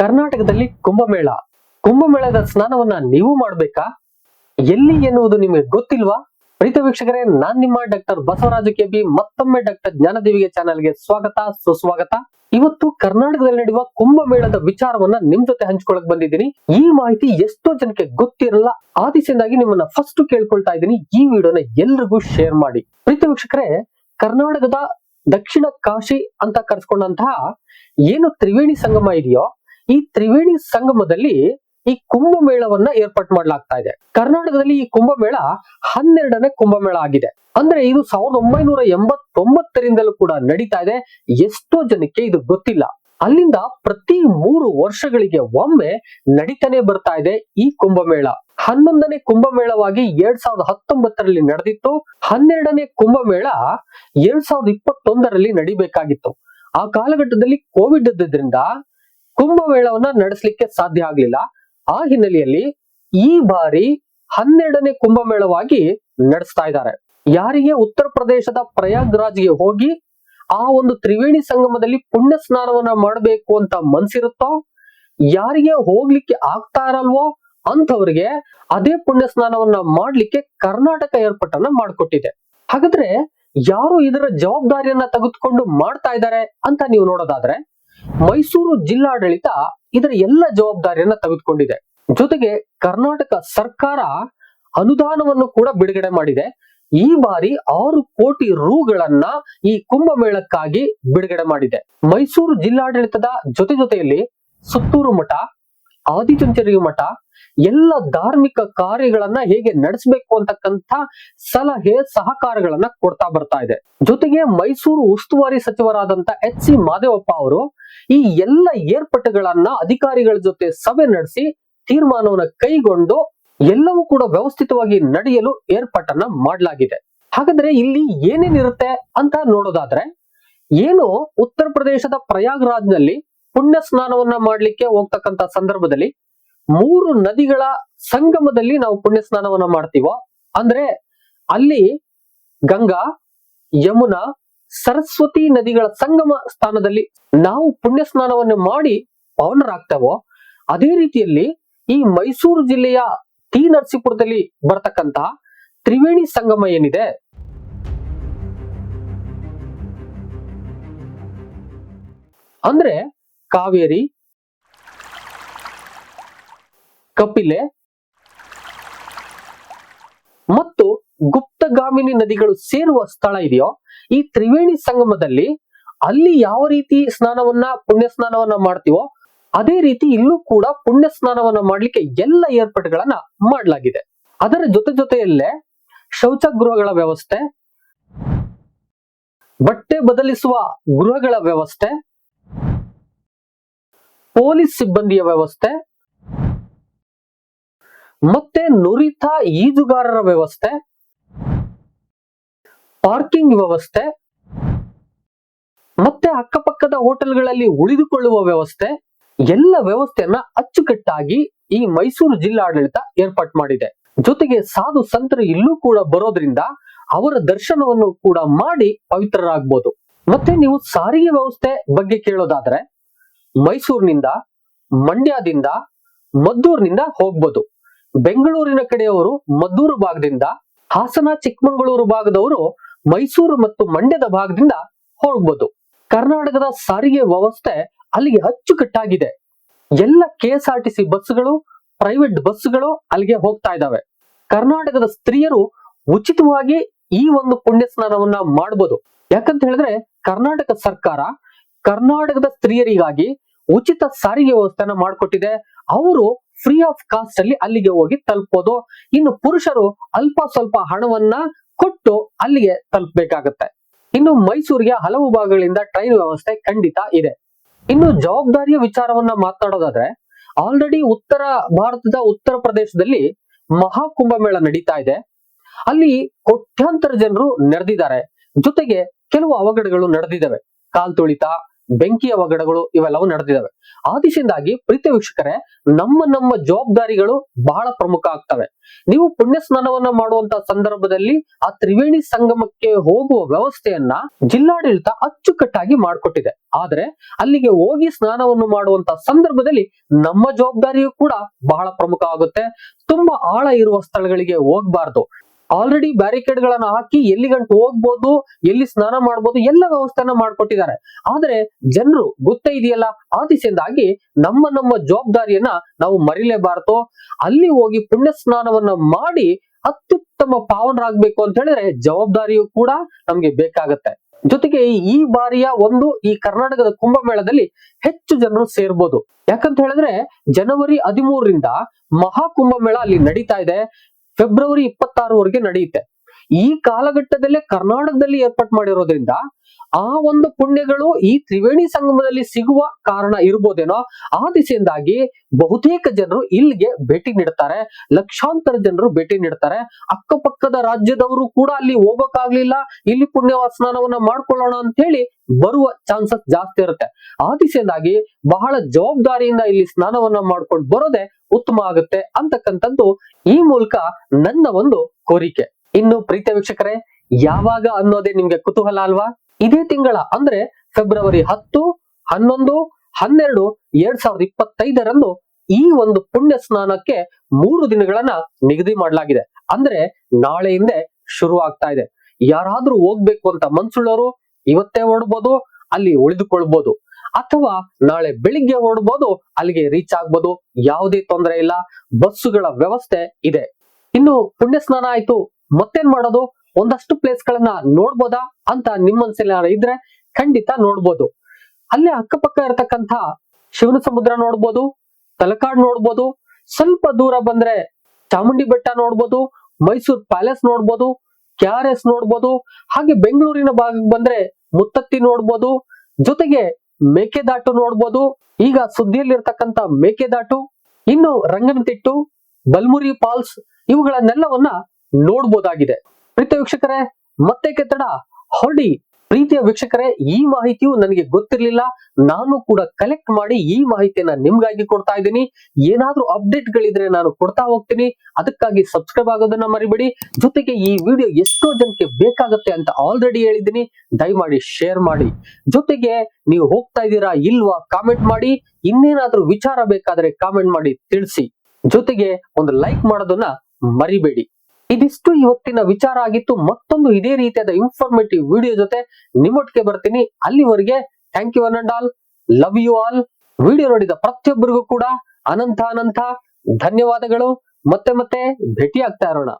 ಕರ್ನಾಟಕದಲ್ಲಿ ಕುಂಭಮೇಳ. ಕುಂಭಮೇಳದ ಸ್ನಾನವನ್ನ ನೀವು ಮಾಡ್ಬೇಕಾ? ಎಲ್ಲಿ ಎನ್ನುವುದು ನಿಮಗೆ ಗೊತ್ತಿಲ್ವಾ? ಪ್ರೀತ ವೀಕ್ಷಕರೇ, ನಾನ್ ನಿಮ್ಮ ಡಾಕ್ಟರ್ ಬಸವರಾಜ ಕೆಬಿ, ಮತ್ತೊಮ್ಮೆ ಡಾಕ್ಟರ್ ಜ್ಞಾನದೇವಿಗೆ ಚಾನಲ್ಗೆ ಸ್ವಾಗತ, ಸುಸ್ವಾಗತ. ಇವತ್ತು ಕರ್ನಾಟಕದಲ್ಲಿ ನಡೆಯುವ ಕುಂಭಮೇಳದ ವಿಚಾರವನ್ನ ನಿಮ್ ಜೊತೆ ಹಂಚ್ಕೊಳಕ್ ಬಂದಿದ್ದೀನಿ. ಈ ಮಾಹಿತಿ ಎಷ್ಟೋ ಜನಕ್ಕೆ ಗೊತ್ತಿರಲ್ಲ. ಆ ದಿಸೆಯಿಂದಾಗಿ ನಿಮ್ಮನ್ನ ಫಸ್ಟ್ ಕೇಳ್ಕೊಳ್ತಾ ಇದ್ದೀನಿ. ಈ ವಿಡಿಯೋನ ಎಲ್ರಿಗೂ ಶೇರ್ ಮಾಡಿ. ಪ್ರೀತ ವೀಕ್ಷಕರೇ, ಕರ್ನಾಟಕದ ದಕ್ಷಿಣ ಕಾಶಿ ಅಂತ ಕರೆಸ್ಕೊಂಡಂತಹ ಏನು ತ್ರಿವೇಣಿ ಸಂಗಮ ಇದೆಯೋ ಈ ತ್ರಿವೇಣಿ ಸಂಗಮದಲ್ಲಿ ಈ ಕುಂಭಮೇಳವನ್ನ ಏರ್ಪಾಟ್ ಮಾಡಲಾಗ್ತಾ ಇದೆ. ಕರ್ನಾಟಕದಲ್ಲಿ ಈ ಕುಂಭಮೇಳ ಹನ್ನೆರಡನೇ ಕುಂಭಮೇಳ ಆಗಿದೆ. ಅಂದ್ರೆ ಇದು ಸಾವಿರದ ಒಂಬೈನೂರ ಎಂಬತ್ತೊಂಬತ್ತರಿಂದಲೂ ಕೂಡ ನಡೀತಾ ಇದೆ. ಎಷ್ಟೋ ಜನಕ್ಕೆ ಇದು ಗೊತ್ತಿಲ್ಲ. ಅಲ್ಲಿಂದ ಪ್ರತಿ ಮೂರು ವರ್ಷಗಳಿಗೆ ಒಮ್ಮೆ ನಡೀತಾನೆ ಬರ್ತಾ ಇದೆ ಈ ಕುಂಭಮೇಳ. ಹನ್ನೊಂದನೇ ಕುಂಭಮೇಳವಾಗಿ ಎರಡ್ ಸಾವಿರದ ಹತ್ತೊಂಬತ್ತರಲ್ಲಿ ನಡೆದಿತ್ತು. ಹನ್ನೆರಡನೇ ಕುಂಭಮೇಳ ಎರಡ್ ಸಾವಿರದ ಇಪ್ಪತ್ತೊಂದರಲ್ಲಿ ನಡಿಬೇಕಾಗಿತ್ತು. ಆ ಕಾಲಘಟ್ಟದಲ್ಲಿ ಕೋವಿಡ್ ಇದ್ದಿದ್ರಿಂದ ಕುಂಭಮೇಳವನ್ನ ನಡೆಸಲಿಕ್ಕೆ ಸಾಧ್ಯ ಆಗ್ಲಿಲ್ಲ. ಆ ಹಿನ್ನೆಲೆಯಲ್ಲಿ ಈ ಬಾರಿ ಹನ್ನೆರಡನೇ ಕುಂಭಮೇಳವಾಗಿ ನಡೆಸ್ತಾ ಇದ್ದಾರೆ. ಯಾರಿಗೆ ಉತ್ತರ ಪ್ರದೇಶದ ಪ್ರಯಾಗ್ರಾಜ್ಗೆ ಹೋಗಿ ಆ ಒಂದು ತ್ರಿವೇಣಿ ಸಂಗಮದಲ್ಲಿ ಪುಣ್ಯ ಸ್ನಾನವನ್ನ ಮಾಡಬೇಕು ಅಂತ ಮನ್ಸಿರುತ್ತೋ, ಯಾರಿಗೆ ಹೋಗ್ಲಿಕ್ಕೆ ಆಗ್ತಾ ಇರಲ್ವೋ ಅಂಥವ್ರಿಗೆ ಅದೇ ಪುಣ್ಯ ಸ್ನಾನವನ್ನ ಮಾಡ್ಲಿಕ್ಕೆ ಕರ್ನಾಟಕ ಏರ್ಪಟ್ಟನ್ನ ಮಾಡಿಕೊಟ್ಟಿದೆ. ಹಾಗಾದ್ರೆ ಯಾರು ಇದರ ಜವಾಬ್ದಾರಿಯನ್ನ ತೆಗೆದುಕೊಂಡು ಮಾಡ್ತಾ ಇದ್ದಾರೆ ಅಂತ ನೀವು ನೋಡೋದಾದ್ರೆ ಮೈಸೂರು ಜಿಲ್ಲಾಡಳಿತ ಇದರ ಎಲ್ಲ ಜವಾಬ್ದಾರಿಯನ್ನ ತೆಗೆದುಕೊಂಡಿದೆ. ಜೊತೆಗೆ ಕರ್ನಾಟಕ ಸರ್ಕಾರ ಅನುದಾನವನ್ನು ಕೂಡ ಬಿಡುಗಡೆ ಮಾಡಿದೆ. ಈ ಬಾರಿ ಆರು ಕೋಟಿ ರೂಗಳನ್ನ ಈ ಕುಂಭಮೇಳಕ್ಕಾಗಿ ಬಿಡುಗಡೆ ಮಾಡಿದೆ. ಮೈಸೂರು ಜಿಲ್ಲಾಡಳಿತದ ಜೊತೆ ಜೊತೆಯಲ್ಲಿ ಸುತ್ತೂರು ಮಠ ಆದಿಚುಂಚನಗಿರಿ ಮಠ ಎಲ್ಲ ಧಾರ್ಮಿಕ ಕಾರ್ಯಗಳನ್ನ ಹೇಗೆ ನಡೆಸಬೇಕು ಅಂತಕ್ಕಂಥ ಸಲಹೆ, ಸಹಕಾರಗಳನ್ನ ಕೊಡ್ತಾ ಬರ್ತಾ ಇದೆ. ಜೊತೆಗೆ ಮೈಸೂರು ಉಸ್ತುವಾರಿ ಸಚಿವರಾದಂತ ಎಚ್ ಸಿ ಮಾದೇವಪ್ಪ ಅವರು ಈ ಎಲ್ಲ ಏರ್ಪಟ್ಟುಗಳನ್ನ ಅಧಿಕಾರಿಗಳ ಜೊತೆ ಸಭೆ ನಡೆಸಿ ತೀರ್ಮಾನವನ್ನ ಕೈಗೊಂಡು ಎಲ್ಲವೂ ಕೂಡ ವ್ಯವಸ್ಥಿತವಾಗಿ ನಡೆಯಲು ಏರ್ಪಾಟನ್ನ ಮಾಡಲಾಗಿದೆ. ಹಾಗಾದ್ರೆ ಇಲ್ಲಿ ಏನೇನಿರುತ್ತೆ ಅಂತ ನೋಡೋದಾದ್ರೆ, ಏನು ಉತ್ತರ ಪ್ರದೇಶದ ಪ್ರಯಾಗ್ರಾಜ್ನಲ್ಲಿ ಪುಣ್ಯ ಸ್ನಾನವನ್ನ ಮಾಡ್ಲಿಕ್ಕೆ ಹೋಗ್ತಕ್ಕಂತ ಸಂದರ್ಭದಲ್ಲಿ ಮೂರು ನದಿಗಳ ಸಂಗಮದಲ್ಲಿ ನಾವು ಪುಣ್ಯ ಸ್ನಾನವನ್ನ ಮಾಡ್ತೀವೋ, ಅಂದ್ರೆ ಅಲ್ಲಿ ಗಂಗಾ, ಯಮುನಾ, ಸರಸ್ವತಿ ನದಿಗಳ ಸಂಗಮ ಸ್ಥಾನದಲ್ಲಿ ನಾವು ಪುಣ್ಯ ಸ್ನಾನವನ್ನು ಮಾಡಿ ಪವನರಾಗ್ತೇವೋ, ಅದೇ ರೀತಿಯಲ್ಲಿ ಈ ಮೈಸೂರು ಜಿಲ್ಲೆಯ ಟಿ ನರಸೀಪುರದಲ್ಲಿ ಬರ್ತಕ್ಕಂತ ತ್ರಿವೇಣಿ ಸಂಗಮ ಏನಿದೆ? ಅಂದ್ರೆ ಕಾವೇರಿ ಕಪಿಲೆ ಮತ್ತು ಗುಪ್ತಗಾಮಿನಿ ನದಿಗಳು ಸೇರುವ ಸ್ಥಳ ಇದೆಯೋ, ಈ ತ್ರಿವೇಣಿ ಸಂಗಮದಲ್ಲಿ ಅಲ್ಲಿ ಯಾವ ರೀತಿ ಸ್ನಾನವನ್ನ, ಪುಣ್ಯ ಸ್ನಾನವನ್ನ ಮಾಡ್ತೀವೋ, ಅದೇ ರೀತಿ ಇಲ್ಲೂ ಕೂಡ ಪುಣ್ಯ ಸ್ನಾನವನ್ನ ಮಾಡ್ಲಿಕ್ಕೆ ಎಲ್ಲ ಏರ್ಪಾಡುಗಳನ್ನ ಮಾಡಲಾಗಿದೆ. ಅದರ ಜೊತೆ ಜೊತೆಯಲ್ಲೇ ಶೌಚಗೃಹಗಳ ವ್ಯವಸ್ಥೆ, ಬಟ್ಟೆ ಬದಲಿಸುವ ಗೃಹಗಳ ವ್ಯವಸ್ಥೆ, ಪೊಲೀಸ್ ಸಿಬ್ಬಂದಿಯ ವ್ಯವಸ್ಥೆ ಮತ್ತೆ ನುರಿತ ಈಜುಗಾರರ ವ್ಯವಸ್ಥೆ ಪಾರ್ಕಿಂಗ್ ವ್ಯವಸ್ಥೆ, ಮತ್ತೆ ಅಕ್ಕಪಕ್ಕದ ಹೋಟೆಲ್ಗಳಲ್ಲಿ ಉಳಿದುಕೊಳ್ಳುವ ವ್ಯವಸ್ಥೆ, ಎಲ್ಲ ವ್ಯವಸ್ಥೆಯನ್ನ ಅಚ್ಚುಕಟ್ಟಾಗಿ ಈ ಮೈಸೂರು ಜಿಲ್ಲಾಡಳಿತ ಏರ್ಪಾಟ್ ಮಾಡಿದೆ. ಜೊತೆಗೆ ಸಾಧು ಸಂತರು ಇಲ್ಲೂ ಕೂಡ ಬರೋದ್ರಿಂದ ಅವರ ದರ್ಶನವನ್ನು ಕೂಡ ಮಾಡಿ ಪವಿತ್ರರಾಗ್ಬೋದು. ಮತ್ತೆ ನೀವು ಸಾರಿಗೆ ವ್ಯವಸ್ಥೆ ಬಗ್ಗೆ ಕೇಳೋದಾದ್ರೆ ಮೈಸೂರಿನಿಂದ, ಮಂಡ್ಯದಿಂದ, ಮದ್ದೂರಿನಿಂದ ಹೋಗ್ಬೋದು. ಬೆಂಗಳೂರಿನ ಕಡೆಯವರು ಮದ್ದೂರು ಭಾಗದಿಂದ, ಹಾಸನ, ಚಿಕ್ಕಮಗಳೂರು ಭಾಗದವರು ಮೈಸೂರು ಮತ್ತು ಮಂಡ್ಯದ ಭಾಗದಿಂದ ಹೋಗ್ಬೋದು. ಕರ್ನಾಟಕದ ಸಾರಿಗೆ ವ್ಯವಸ್ಥೆ ಅಲ್ಲಿಗೆ ಅಚ್ಚುಕಟ್ಟಾಗಿದೆ. ಎಲ್ಲ K S R T C ಬಸ್ಗಳು ಪ್ರೈವೇಟ್ ಬಸ್ಗಳು ಅಲ್ಲಿಗೆ ಹೋಗ್ತಾ ಇದ್ದಾವೆ. ಕರ್ನಾಟಕದ ಸ್ತ್ರೀಯರು ಉಚಿತವಾಗಿ ಈ ಒಂದು ಪುಣ್ಯ ಸ್ನಾನವನ್ನ ಮಾಡಬಹುದು ಯಾಕಂತ ಹೇಳಿದ್ರೆ ಕರ್ನಾಟಕ ಸರ್ಕಾರ ಕರ್ನಾಟಕದ ಸ್ತ್ರೀಯರಿಗಾಗಿ ಉಚಿತ ಸಾರಿಗೆ ವ್ಯವಸ್ಥೆನ ಮಾಡಿಕೊಟ್ಟಿದೆ. ಅವರು ಫ್ರೀ ಆಫ್ ಕಾಸ್ಟ್ ಅಲ್ಲಿ ಅಲ್ಲಿಗೆ ಹೋಗಿ ತಲುಪೋದು. ಇನ್ನು ಪುರುಷರು ಅಲ್ಪ ಸ್ವಲ್ಪ ಹಣವನ್ನ ಕೊಟ್ಟು ಅಲ್ಲಿಗೆ ತಲುಪಬೇಕಾಗತ್ತೆ. ಇನ್ನು ಮೈಸೂರಿಗೆ ಹಲವು ಭಾಗಗಳಿಂದ ಟ್ರೈನ್ ವ್ಯವಸ್ಥೆ ಖಂಡಿತ ಇದೆ. ಇನ್ನು ಜವಾಬ್ದಾರಿಯ ವಿಚಾರವನ್ನ ಮಾತನಾಡೋದಾದ್ರೆ ಆಲ್ರೆಡಿ ಉತ್ತರ ಭಾರತದ ಉತ್ತರ ಪ್ರದೇಶದಲ್ಲಿ ಮಹಾಕುಂಭಮೇಳ ನಡೀತಾ ಇದೆ. ಅಲ್ಲಿ ಕೋಟ್ಯಾಂತರ ಜನರು ನೆರೆದಿದ್ದಾರೆ. ಜೊತೆಗೆ ಕೆಲವು ಅವಘಡಗಳು ನಡೆದಿದ್ದಾವೆ. ಕಾಲ್ ತುಳಿತ ಬೆಂಕಿ ಒಗಡಗಳು ಇವೆಲ್ಲವೂ ನಡೆದಿದ್ದಾವೆ. ಆದಿಶಿಂದಾಗಿ ಪ್ರೀತಿ ವೀಕ್ಷಕರೇ, ನಮ್ಮ ನಮ್ಮ ಜವಾಬ್ದಾರಿಗಳು ಬಹಳ ಪ್ರಮುಖ ಆಗ್ತವೆ. ನೀವು ಪುಣ್ಯ ಸ್ನಾನವನ್ನ ಮಾಡುವಂತ ಸಂದರ್ಭದಲ್ಲಿ ಆ ತ್ರಿವೇಣಿ ಸಂಗಮಕ್ಕೆ ಹೋಗುವ ವ್ಯವಸ್ಥೆಯನ್ನ ಜಿಲ್ಲಾಡಳಿತ ಅಚ್ಚುಕಟ್ಟಾಗಿ ಮಾಡಿಕೊಟ್ಟಿದೆ. ಆದ್ರೆ ಅಲ್ಲಿಗೆ ಹೋಗಿ ಸ್ನಾನವನ್ನು ಮಾಡುವಂತ ಸಂದರ್ಭದಲ್ಲಿ ನಮ್ಮ ಜವಾಬ್ದಾರಿಯು ಕೂಡ ಬಹಳ ಪ್ರಮುಖ ಆಗುತ್ತೆ. ತುಂಬಾ ಆಳ ಇರುವ ಸ್ಥಳಗಳಿಗೆ ಹೋಗ್ಬಾರ್ದು. ಆಲ್ರೆಡಿ ಬ್ಯಾರಿಕೇಡ್ ಗಳನ್ನ ಹಾಕಿ ಎಲ್ಲಿ ಗಂಟು ಹೋಗ್ಬೋದು, ಎಲ್ಲಿ ಸ್ನಾನ ಮಾಡ್ಬೋದು, ಎಲ್ಲ ವ್ಯವಸ್ಥೆನ ಮಾಡ್ಕೊಟ್ಟಿದ್ದಾರೆ. ಆದ್ರೆ ಜನರು ಗೊತ್ತೇ ಇದೆಯಲ್ಲ? ಆ ದಿಸೆಯಿಂದಾಗಿ ನಮ್ಮ ನಮ್ಮ ಜವಾಬ್ದಾರಿಯನ್ನ ನಾವು ಮರಿಲೇಬಾರದು. ಅಲ್ಲಿ ಹೋಗಿ ಪುಣ್ಯ ಸ್ನಾನವನ್ನ ಮಾಡಿ ಅತ್ಯುತ್ತಮ ಪಾವನರಾಗ್ಬೇಕು ಅಂತ ಹೇಳಿದ್ರೆ ಜವಾಬ್ದಾರಿಯು ಕೂಡ ನಮ್ಗೆ ಬೇಕಾಗತ್ತೆ. ಜೊತೆಗೆ ಈ ಬಾರಿಯ ಒಂದು ಈ ಕರ್ನಾಟಕದ ಕುಂಭಮೇಳದಲ್ಲಿ ಹೆಚ್ಚು ಜನರು ಸೇರ್ಬೋದು. ಯಾಕಂತ ಹೇಳಿದ್ರೆ ಜನವರಿ ಹದಿಮೂರರಿಂದ ಮಹಾ ಕುಂಭಮೇಳ ಅಲ್ಲಿ ನಡೀತಾ ಇದೆ. ಫೆಬ್ರವರಿ ಇಪ್ಪತ್ತಾರವರೆಗೆ ನಡೆಯುತ್ತೆ. ಈ ಕಾಲಘಟ್ಟದಲ್ಲೇ ಕರ್ನಾಟಕದಲ್ಲಿ ಏರ್ಪಾಟ್ ಮಾಡಿರೋದ್ರಿಂದ ಆ ಒಂದು ಪುಣ್ಯಗಳು ಈ ತ್ರಿವೇಣಿ ಸಂಗಮದಲ್ಲಿ ಸಿಗುವ ಕಾರಣ ಇರ್ಬೋದೇನೋ ಆ ದಿಸೆಯಿಂದಾಗಿ ಬಹುತೇಕ ಜನರು ಇಲ್ಲಿಗೆ ಭೇಟಿ ನೀಡ್ತಾರೆ. ಲಕ್ಷಾಂತರ ಜನರು ಭೇಟಿ ನೀಡ್ತಾರೆ. ಅಕ್ಕಪಕ್ಕದ ರಾಜ್ಯದವರು ಕೂಡ ಅಲ್ಲಿ ಹೋಗಕ್ಕಾಗ್ಲಿಲ್ಲ. ಇಲ್ಲಿ ಪುಣ್ಯ ಸ್ನಾನವನ್ನ ಮಾಡ್ಕೊಳ್ಳೋಣ ಅಂತ ಹೇಳಿ ಬರುವ ಚಾನ್ಸಸ್ ಜಾಸ್ತಿ ಇರುತ್ತೆ. ಆ ದಿಸೆಯಿಂದಾಗಿ ಬಹಳ ಜವಾಬ್ದಾರಿಯಿಂದ ಇಲ್ಲಿ ಸ್ನಾನವನ್ನ ಮಾಡ್ಕೊಂಡು ಬರೋದೇ ಉತ್ತಮ ಆಗುತ್ತೆ ಅಂತಕ್ಕಂಥದ್ದು ಈ ಮೂಲಕ ನನ್ನ ಒಂದು ಕೋರಿಕೆ. ಇನ್ನು ಪ್ರೀತಿಯ ವೀಕ್ಷಕರೇ, ಯಾವಾಗ ಅನ್ನೋದೇ ನಿಮ್ಗೆ ಕುತೂಹಲ ಅಲ್ವಾ? ಇದೇ ತಿಂಗಳ, ಅಂದ್ರೆ ಫೆಬ್ರವರಿ ಹತ್ತು, ಹನ್ನೊಂದು, ಹನ್ನೆರಡು, ಎರಡ್ ಸಾವಿರದ ಇಪ್ಪತ್ತೈದರಂದು ಈ ಒಂದು ಪುಣ್ಯ ಸ್ನಾನಕ್ಕೆ ಮೂರು ದಿನಗಳನ್ನ ನಿಗದಿ ಮಾಡಲಾಗಿದೆ. ಅಂದ್ರೆ ನಾಳೆಯಿಂದ ಶುರು ಆಗ್ತಾ ಇದೆ. ಯಾರಾದ್ರೂ ಹೋಗ್ಬೇಕು ಅಂತ ಮನ್ಸುಳ್ಳೋರು, ಇವತ್ತೇ ಹೊರಡ್ಬೋದು, ಅಲ್ಲಿ ಉಳಿದುಕೊಳ್ಬಹುದು ಅಥವಾ ನಾಳೆ ಬೆಳಿಗ್ಗೆ ಹೊರಡ್ಬೋದು, ಅಲ್ಲಿಗೆ ರೀಚ್ ಆಗ್ಬೋದು, ಯಾವುದೇ ತೊಂದರೆ ಇಲ್ಲ, ಬಸ್ಸುಗಳ ವ್ಯವಸ್ಥೆ ಇದೆ. ಇನ್ನು ಪುಣ್ಯ ಸ್ನಾನ ಆಯ್ತು, ಮತ್ತೇನ್ ಮಾಡೋದು? ಒಂದಷ್ಟು ಪ್ಲೇಸ್ ಗಳನ್ನ ನೋಡ್ಬೋದಾ ಅಂತ ನಿಮ್ಮ ಮನಸ್ಸಲ್ಲಿ ಇದ್ರೆ ಖಂಡಿತ ನೋಡ್ಬೋದು. ಅಲ್ಲೇ ಅಕ್ಕಪಕ್ಕ ಇರತಕ್ಕಂತ ಶಿವನ ಸಮುದ್ರ ನೋಡ್ಬೋದು, ತಲಕಾಡ್ ನೋಡ್ಬೋದು, ಸ್ವಲ್ಪ ದೂರ ಬಂದ್ರೆ ಚಾಮುಂಡಿ ಬೆಟ್ಟ ನೋಡ್ಬೋದು, ಮೈಸೂರ್ ಪ್ಯಾಲೇಸ್ ನೋಡ್ಬೋದು, ಕೆ ಆರ್ ಎಸ್ ನೋಡ್ಬೋದು, ಹಾಗೆ ಬೆಂಗಳೂರಿನ ಭಾಗಕ್ಕೆ ಬಂದ್ರೆ ಮುತ್ತತ್ತಿ ನೋಡ್ಬೋದು, ಜೊತೆಗೆ ಮೇಕೆದಾಟು ನೋಡ್ಬೋದು. ಈಗ ಸುದ್ದಿಯಲ್ಲಿರ್ತಕ್ಕಂಥ ಮೇಕೆದಾಟು, ಇನ್ನು ರಂಗನತಿಟ್ಟು, ಬಲ್ಮುರಿ ಫಾಲ್ಸ್ ಇವುಗಳನ್ನೆಲ್ಲವನ್ನ ನೋಡ್ಬೋದಾಗಿದೆ. ಪ್ರೀತ ವೀಕ್ಷಕರೇ ಮತ್ತೆ ಕೆತ್ತಡ ಹೊರಡಿ ಪ್ರೀತಿಯ ವೀಕ್ಷಕರೇ, ಈ ಮಾಹಿತಿಯು ನನಗೆ ಗೊತ್ತಿರಲಿಲ್ಲ. ನಾನು ಕೂಡ ಕಲೆಕ್ಟ್ ಮಾಡಿ ಈ ಮಾಹಿತಿಯನ್ನ ನಿಮ್ಗಾಗಿ ಕೊಡ್ತಾ ಇದ್ದೀನಿ. ಏನಾದ್ರೂ ಅಪ್ಡೇಟ್ ಗಳಿದ್ರೆ ನಾನು ಕೊಡ್ತಾ ಹೋಗ್ತೀನಿ. ಅದಕ್ಕಾಗಿ ಸಬ್ಸ್ಕ್ರೈಬ್ ಆಗೋದನ್ನ ಮರಿಬೇಡಿ. ಜೊತೆಗೆ ಈ ವಿಡಿಯೋ ಎಷ್ಟೋ ಜನಕ್ಕೆ ಬೇಕಾಗುತ್ತೆ ಅಂತ ಆಲ್ರೆಡಿ ಹೇಳಿದ್ದೀನಿ. ದಯಮಾಡಿ ಶೇರ್ ಮಾಡಿ. ಜೊತೆಗೆ ನೀವು ಹೋಗ್ತಾ ಇದ್ದೀರಾ ಇಲ್ವಾ ಕಾಮೆಂಟ್ ಮಾಡಿ. ಇನ್ನೇನಾದ್ರೂ ವಿಚಾರ ಬೇಕಾದ್ರೆ ಕಾಮೆಂಟ್ ಮಾಡಿ ತಿಳಿಸಿ. ಜೊತೆಗೆ ಒಂದು ಲೈಕ್ ಮಾಡೋದನ್ನ ಮರಿಬೇಡಿ. ಇದಿಷ್ಟು ಇವತ್ತಿನ ವಿಚಾರ ಆಗಿತ್ತು. ಮತ್ತೊಂದು ಇದೇ ರೀತಿಯಾದ ಇನ್ಫಾರ್ಮೇಟಿವ್ ವಿಡಿಯೋ ಜೊತೆ ನಿಮ್ಮೊಟ್ಟಿಗೆ ಬರ್ತೀನಿ. ಅಲ್ಲಿವರೆಗೆ thank you one and all love you all video ನೋಡಿದ ಪ್ರತಿಯೊಬ್ಬರಿಗೂ ಕೂಡ ಅನಂತ ಅನಂತ ಧನ್ಯವಾದಗಳು. ಮತ್ತೆ ಮತ್ತೆ ಭೇಟಿ ಆಗ್ತಾ ಇರೋಣ.